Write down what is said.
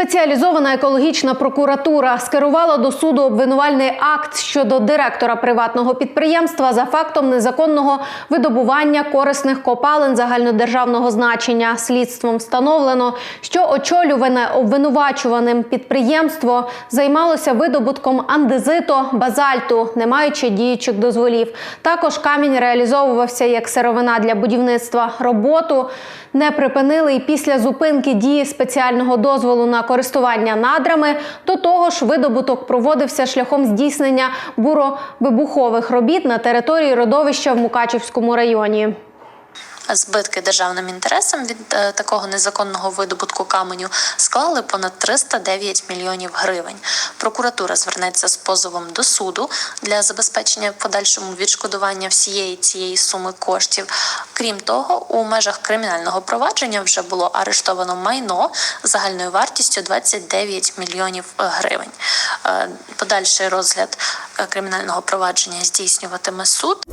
Спеціалізована екологічна прокуратура скерувала до суду обвинувальний акт щодо директора приватного підприємства за фактом незаконного видобування корисних копалин загальнодержавного значення. Слідством встановлено, що очолюване обвинувачуваним підприємство займалося видобутком андезиту, базальту, не маючи діючих дозволів. Також камінь реалізовувався як сировина для будівництва. Роботу не припинили і після зупинки дії спеціального дозволу на користування надрами. До того ж, видобуток проводився шляхом здійснення буровибухових робіт на території родовища в Мукачівському районі. Збитки державним інтересам від е, такого незаконного видобутку каменю склали понад 309 мільйонів гривень. Прокуратура звернеться з позовом до суду для забезпечення подальшому відшкодування всієї цієї суми коштів. Крім того, у межах кримінального провадження вже було арештовано майно загальною вартістю 29 мільйонів гривень. Е, Подальший розгляд е, кримінального провадження здійснюватиме суд.